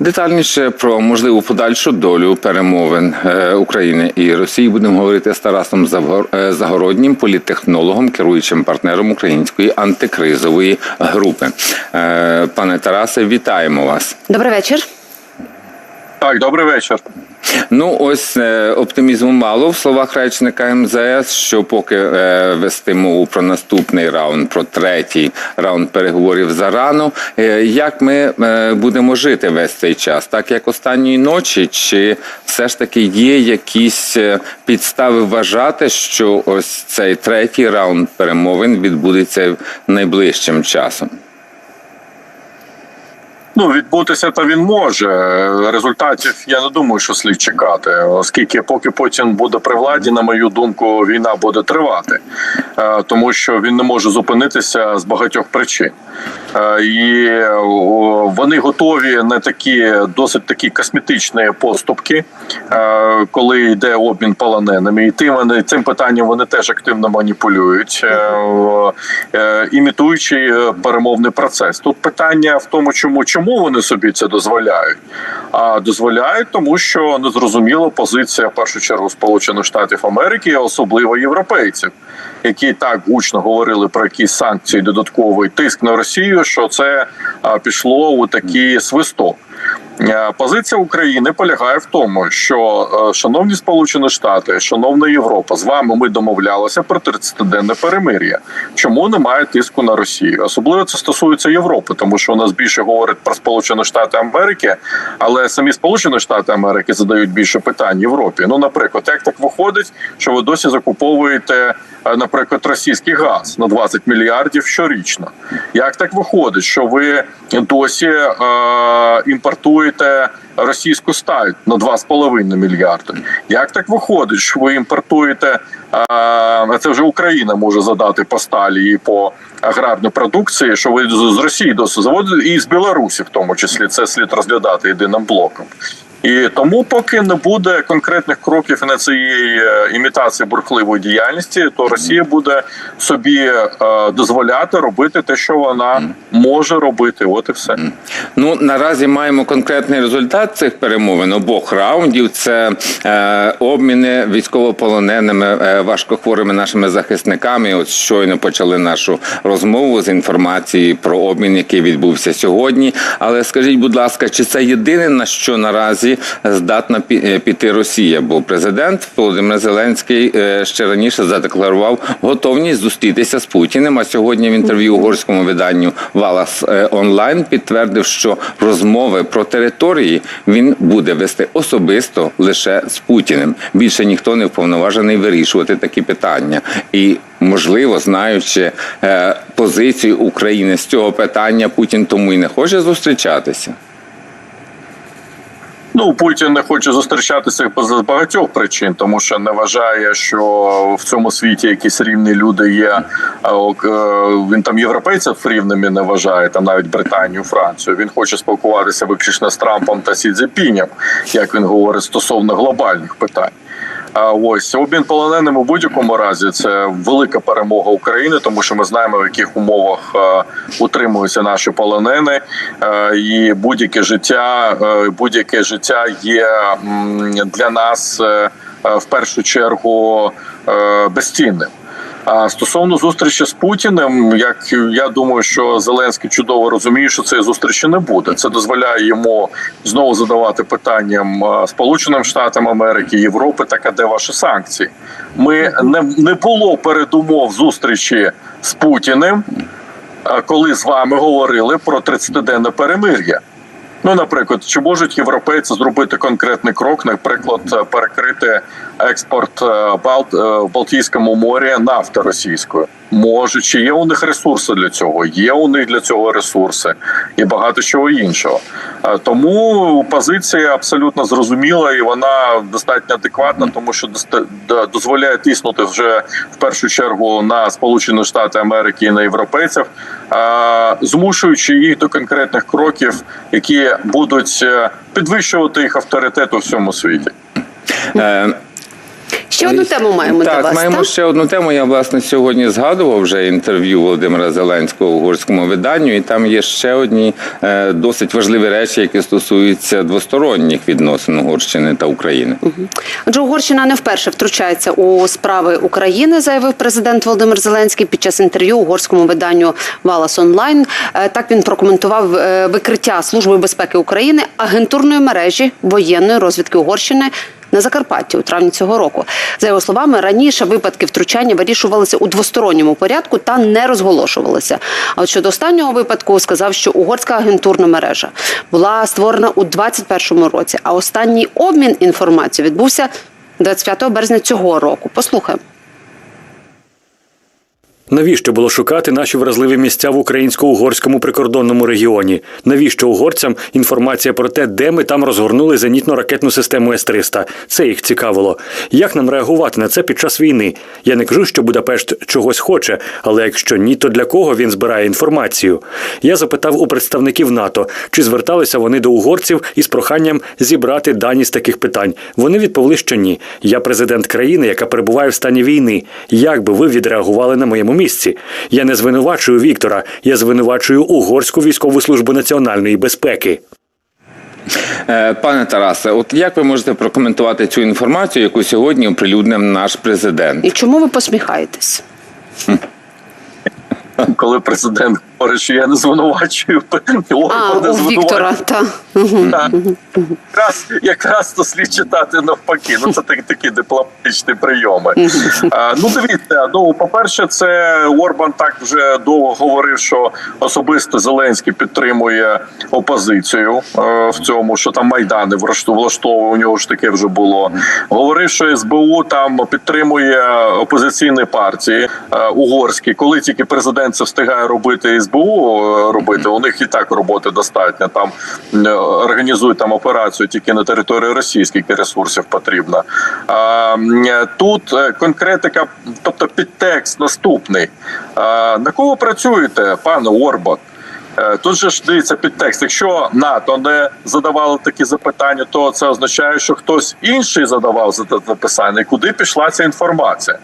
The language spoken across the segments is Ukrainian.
Детальніше про можливу подальшу долю перемовин е, України і Росії будемо говорити з Тарасом е, Загороднім, політтехнологом, керуючим партнером української антикризової групи. Е, Пане Тарасе, вітаємо вас. Добрий вечір. Так, добрий вечір. Ну, ось е, оптимізму мало в словах речника МЗС, що поки е, вести мову про наступний раунд, про третій раунд переговорів зарано. Е, як ми будемо жити весь цей час? Так як останньої ночі, чи все ж таки є якісь підстави вважати, що ось цей третій раунд перемовин відбудеться найближчим часом? Ну, відбутися та він може. Результатів я не думаю, що слід чекати, оскільки поки Путін буде при владі, на мою думку, війна буде тривати, Е, тому що він не може зупинитися з багатьох причин. Е, І вони готові на такі досить такі косметичні поступки, е, коли йде обмін полоненими. І тим вони цим питанням вони теж активно маніпулюють, е, імітуючи перемовний процес. Тут питання в тому, чому чому вони собі це дозволяють. А дозволяють, тому що незрозуміла позиція в першу чергу Сполучених Штатів Америки, особливо європейців, які так гучно говорили про якісь санкції, додатковий тиск на Росію, що це пішло у такий свисток. Е, Позиція України полягає в тому, що е, шановні Сполучені Штати, шановна Європа, з вами ми домовлялися про 30-денне перемир'я. Чому немає тиску на Росію? Особливо це стосується Європи, тому що у нас більше говорить про Сполучені Штати Америки, але самі Сполучені Штати Америки задають більше питань Європі. Ну, наприклад, як так виходить, що ви досі закуповуєте, наприклад, російський газ на 20 мільярдів щорічно? Як так виходить, що ви досі е, імпортуєте російську сталь на 2,5 мільярди? Як так виходить, що ви імпортуєте? е, це вже Україна може задати по сталі і по аграрній продукції, що ви з Росії досі заводите, і з Білорусі, в тому числі, це слід розглядати єдиним блоком. І тому, поки не буде конкретних кроків на цієї е, імітації бурхливої діяльності, то Росія буде собі е, дозволяти робити те, що вона може робити. От і все. Ну наразі маємо конкретний результат цих перемовин обох раундів. Це е, обміни військовополоненими е, важкохворими нашими захисниками. От щойно почали нашу розмову з інформації про обмін, який відбувся сьогодні. Але скажіть, будь ласка, чи це єдине на що наразі здатна пі- е, піти Росія? Бо президент Володимир Зеленський е, ще раніше задекларував готовність зустрітися з Путіним. А сьогодні в інтерв'ю угорському виданню Валас е, онлайн підтвердив, що розмови про території він буде вести особисто лише з Путіним. Більше ніхто не вповноважений вирішувати такі питання. І можливо, знаючи е, позицію України з цього питання, Путін тому і не хоче зустрічатися. Ну Путін не хоче зустрічатися з багатьох причин, тому що не вважає, що в цьому світі якісь рівні люди є. Е, Він там європейців рівними не вважає, там навіть Британію, Францію. Він хоче спілкуватися виключно з Трампом та Сідзепіням, як він говорить стосовно глобальних питань. Ось обмін полоненим в будь-якому разі це велика перемога України, тому що ми знаємо в яких умовах е, утримуються наші полонени, е, і будь-яке життя, е, будь-яке життя є для нас в першу чергу безцінним. А стосовно зустрічі з Путіним, як я думаю, що Зеленський чудово розуміє, що цієї зустрічі не буде. Це дозволяє йому знову задавати питанням Сполученим Штатам Америки, Європи, так а де ваші санкції? Ми не, не було передумов зустрічі з Путіним, коли з вами говорили про 30-денне перемир'я. Ну, наприклад, чи можуть європейці зробити конкретний крок, наприклад, е, перекрити експорт е, е, в Балтійському морі нафти російської? Можуть, чи є у них ресурси для цього? Є у них для цього ресурси і багато чого іншого. Е, Тому позиція абсолютно зрозуміла і вона достатньо адекватна, тому що дозволяє тиснути вже в першу чергу на Сполучені Штати Америки і на європейців, е, змушуючи їх до конкретних кроків, які будуть е, підвищувати їх авторитет у всьому світі. Ще одну тему маємо так, для вас. маємо так? ще одну тему. Я власне сьогодні згадував вже інтерв'ю Володимира Зеленського угорському виданню, і там є ще одні е, досить важливі речі, які стосуються двосторонніх відносин Угорщини та України. Отже, Угорщина не вперше втручається у справи України, заявив президент Володимир Зеленський під час інтерв'ю угорському виданню Валас Онлайн. Е, Так він прокоментував е, викриття Служби безпеки України агентурної мережі воєнної розвідки Угорщини. На Закарпатті у травні цього року, за його словами, раніше випадки втручання вирішувалися у двосторонньому порядку та не розголошувалися. А от щодо останнього випадку сказав, що угорська агентурна мережа була створена у 2021 році, а останній обмін інформацією відбувся 25 березня цього року. Послухаємо. Навіщо було шукати наші вразливі місця в українсько-угорському прикордонному регіоні? Навіщо угорцям інформація про те, де ми там розгорнули зенітно-ракетну систему С-300? Це їх цікавило. Як нам реагувати на це під час війни? Я не кажу, що Будапешт чогось хоче, але якщо ні, то для кого він збирає інформацію? Я запитав у представників НАТО, чи зверталися вони до угорців із проханням зібрати дані з таких питань. Вони відповіли, що ні. Я президент країни, яка перебуває в стані війни. Як би ви відреагували на моєму місці? Я не звинувачую Віктора, я звинувачую угорську військову службу національної безпеки. Е, Пане Тарасе, от як ви можете прокоментувати цю інформацію, яку сьогодні оприлюднив наш президент? І чому ви посміхаєтесь? Коли президент що я не звинувачую А, Орбана, у Віктора, та Так. Якраз, якраз то слід читати навпаки. Ну це так, такі дипломатичні прийоми. А, ну дивіться, ну по-перше, це Орбан так вже довго говорив, що особисто Зеленський підтримує опозицію е, в цьому, що там майдани влаштовує. У нього ж таке вже було. Говорив, що СБУ там підтримує опозиційні партії е, угорські. Коли тільки президент це встигає робити СБУ е, робити, у них і так роботи достатньо. Там е, організують там операцію тільки на території Росії, скільки ресурсів потрібно. Е, тут конкретика, тобто підтекст наступний. На кого працюєте, пане Орбак? Е, Тут же ж дивіться підтекст. Якщо НАТО не задавало такі запитання, то це означає, що хтось інший задавав записання. І куди пішла ця інформація?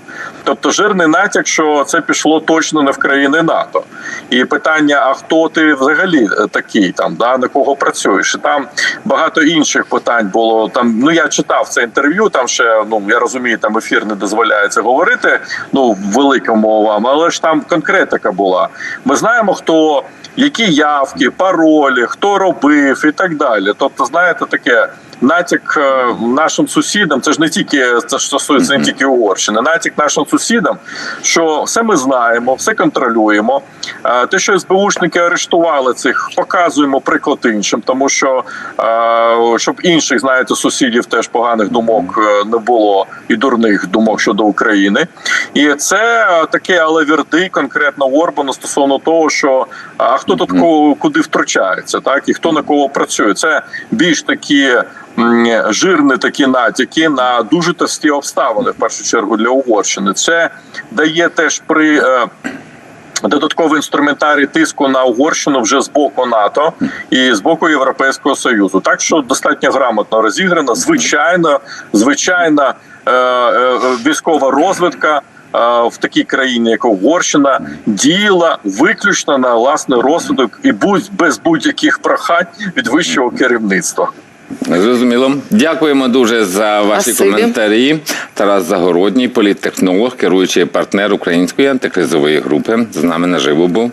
Тобто жирний натяк, що це пішло точно не в країни НАТО. І питання: а хто ти взагалі е, такий там, да на кого працюєш? І там багато інших питань було. Там ну я читав це інтерв'ю. Там ще ну я розумію, там ефір не дозволяється говорити. Ну великим мовам, але ж там конкретика була. Ми знаємо, хто які явки, паролі, хто робив і так далі. Тобто, знаєте, таке. Натяк е, нашим сусідам, це ж не тільки це ж стосується не тільки Угорщини. Натяк нашим сусідам, що все ми знаємо, все контролюємо. Е, Те, що СБУшники арештували цих, показуємо приклад іншим, тому що е, щоб інших, знаєте, сусідів теж поганих думок не було і дурних думок щодо України. І це таке але вірди конкретно Орбану стосовно того, що а хто тут ко- куди втручається, так і хто на кого працює. Це більш такі. Жирні такі натяки на дуже товсті обставини, в першу чергу для Угорщини. Це дає теж при е, додатковий інструментарій тиску на Угорщину вже з боку НАТО і з боку Європейського союзу. Так що достатньо грамотно розіграно. Звичайно, звичайна е, е, військова розвідка. е, В такій країні, як Угорщина, діяла виключно на власний розвиток і будь без будь-яких прохань від вищого керівництва. Зрозуміло. Дякуємо дуже за ваші Спасибі. коментарі. Тарас Загородній, політтехнолог, керуючий партнер української антикризової групи. З нами наживо був.